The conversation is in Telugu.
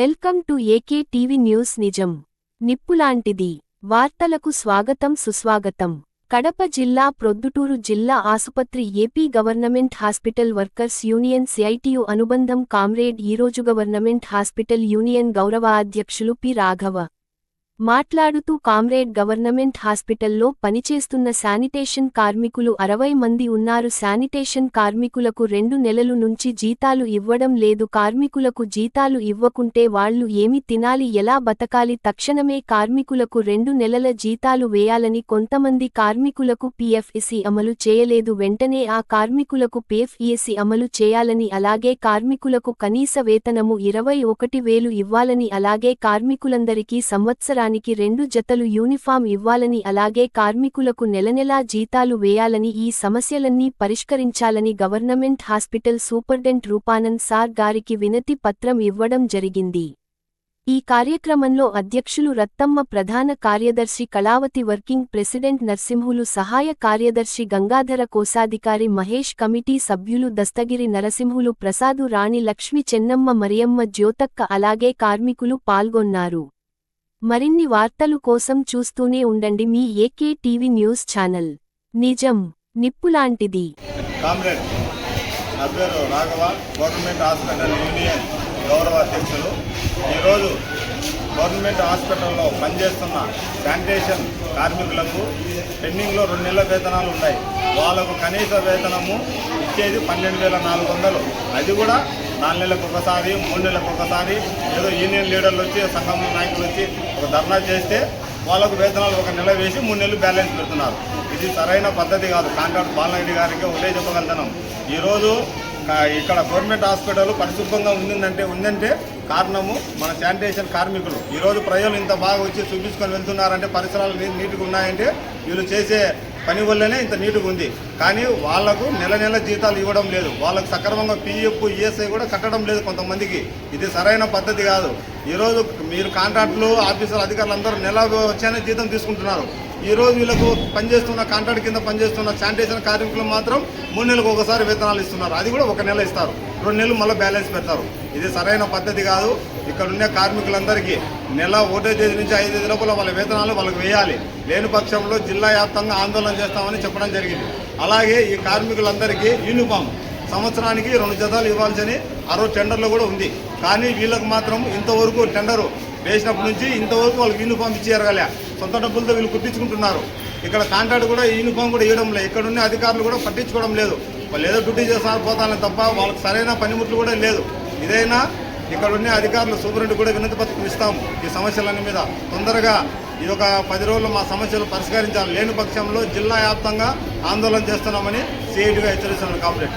Welcome to AK TV news నిజం. నిప్పులాంటిది. వార్తలకు స్వాగతం సుస్వాగతం. కడప జిల్లా ప్రొద్దుటూరు జిల్లా ఆసుపత్రి AP government hospital workers union CITU అనుబంధం కామ్రేడ్ ఈరోజు గవర్నమెంట్ హాస్పిటల్ యూనియన్ గౌరవ అధ్యక్షులు పి రాఘవ. మాట్లాడుతూ కామ్రేడ్ గవర్నమెంట్ హాస్పిటల్లో పనిచేస్తున్న శానిటేషన్ కార్మికులు అరవై మంది ఉన్నారు. శానిటేషన్ కార్మికులకు రెండు నెలలు నుంచి జీతాలు ఇవ్వడం లేదు. కార్మికులకు జీతాలు ఇవ్వకుంటే వాళ్ళు ఏమి తినాలి ఎలా బతకాలి? తక్షణమే కార్మికులకు రెండు నెలల జీతాలు వేయాలని కొంతమంది కార్మికులకు పీఎఫ్ఈసీ అమలు చేయలేదు. వెంటనే ఆ కార్మికులకు పీఎఫ్ఈసీ అమలు చేయాలని అలాగే కార్మికులకు కనీస వేతనము ఇరవై ఒకటి వేలు ఇవ్వాలని అలాగే కార్మికులందరికీ సంవత్సరానికి రెండు జతలు యూనిఫామ్ ఇవ్వాలని అలాగే కార్మికులకు నెలనెలా జీతాలు వేయాలని ఈ సమస్యలన్నీ పరిష్కరించాలని government hospital superintendent Rupanand sir గారికి వినతి పత్రం ఇవ్వడం జరిగింది. ఈ కార్యక్రమంలో అధ్యక్షులు రత్తమ్మ ప్రధాన కార్యదర్శి కళావతి వర్కింగ్ ప్రెసిడెంట్ నర్సింహులు సహాయ కార్యదర్శి గంగాధర కోశాధికారి మహేష్ కమిటీ సభ్యులు దస్తగిరి నరసింహులు ప్రసాదు రాణి లక్ష్మి చెన్నమ్మ మరియమ్మ జ్యోతక్క అలాగే కార్మికులు పాల్గొన్నారు. మరిన్ని వార్తలు కోసం చూస్తూనే ఉండండి మీ ఏకే టీవీ న్యూస్ ఛానల్. నిజం నిప్పులాంటిది. కామ్రేడ్ నా పేరు రాఘవ గవర్నమెంట్ హాస్పిటల్ యూనియన్ గౌరవ అధ్యక్షులు. ఈరోజు గవర్నమెంట్ హాస్పిటల్లో పనిచేస్తున్న శానిటేషన్ కార్మికులకు పెండింగ్లో రెండు నెలల వేతనాలు ఉన్నాయి. వాళ్ళకు కనీస వేతనము ఇచ్చేది పన్నెండు వేల నాలుగు వందలు. అది కూడా నాలుగు నెలలకు ఒకసారి మూడు నెలలకు ఒకసారి ఏదో యూనియన్ లీడర్లు వచ్చి సంఘం నాయకులు వచ్చి ఒక ధర్నా చేస్తే వాళ్ళకు వేతనాలు ఒక నెల వేసి మూడు నెలలు బ్యాలెన్స్ పెడుతున్నారు. ఇది సరైన పద్ధతి కాదు. కాంట్రాక్ట్ బాలనాయుడు గారికి ఒకటే చెప్పగలుగుతున్నాం. ఈరోజు ఇక్కడ గవర్నమెంట్ హాస్పిటల్ పరిశుభ్రంగా ఉందంటే ఉందంటే కారణము మన శానిటేషన్ కార్మికులు. ఈరోజు ప్రజలు ఇంత బాగా వచ్చి చూపించుకొని వెళ్తున్నారంటే పరిసరాలు నీ- నీట్గా ఉన్నాయంటే వీళ్ళు చేసే పని వల్లనే ఇంత నీట్గా ఉంది. కానీ వాళ్ళకు నెల నెల జీతాలు ఇవ్వడం లేదు. వాళ్ళకు సక్రమంగా పీఎఫ్ ఈఎస్ఐ కూడా కట్టడం లేదు కొంతమందికి. ఇది సరైన పద్ధతి కాదు. ఈరోజు మీరు కాంట్రాక్టులు ఆఫీసర్ అధికారులు అందరూ నెల వచ్చానే జీతం తీసుకుంటున్నారు. ఈ రోజు వీళ్ళకు పనిచేస్తున్న కాంట్రాక్ట్ కింద పనిచేస్తున్న శానిటేషన్ కార్మికులు మాత్రం మూడు నెలలకు ఒకసారి వేతనాలు ఇస్తున్నారు. అది కూడా ఒక నెల ఇస్తారు. రెండు నెలలు మళ్ళీ బ్యాలెన్స్ పెడతారు. ఇది సరైన పద్ధతి కాదు. ఇక్కడ ఉన్న కార్మికులందరికీ నెల ఒకటో తేదీ నుంచి ఐదు తేదీ లోపల వాళ్ళ వేతనాలు వాళ్ళకి వేయాలి. లేని పక్షంలో జిల్లా వ్యాప్తంగా ఆందోళన చేస్తామని చెప్పడం జరిగింది. అలాగే ఈ కార్మికులందరికీ యూనిఫామ్ సంవత్సరానికి రెండు జతాలు ఇవ్వాల్సిన అరవై టెండర్లో కూడా ఉంది. కానీ వీళ్ళకు మాత్రం ఇంతవరకు టెండరు వేసినప్పటి నుంచి ఇంతవరకు వాళ్ళకి యూనిఫామ్ ఇచ్చేయగలే సొంత డబ్బులతో వీళ్ళు కుట్టించుకుంటున్నారు. ఇక్కడ కాంట్రాక్ట్ కూడా యూనిఫామ్ కూడా ఇవ్వడం లేదు. ఇక్కడ ఉన్న అధికారులు కూడా పట్టించుకోవడం లేదు. వాళ్ళు ఏదో డ్యూటీ చేస్తారు పోతానే తప్ప వాళ్ళకి సరైన పనిముట్లు కూడా లేదు. ఇదైనా ఇక్కడ ఉన్న అధికారులు సూపరింటి కూడా వినతి పత్రం ఇస్తాము ఈ సమస్యలన్నీ మీద తొందరగా ఈ ఒక పది రోజులు మా సమస్యలు పరిష్కరించాలి. లేని పక్షంలో జిల్లా వ్యాప్తంగా ఆందోళన చేస్తున్నామని సిఐటిగా హెచ్చరిస్తున్నాను కాంప్లెట్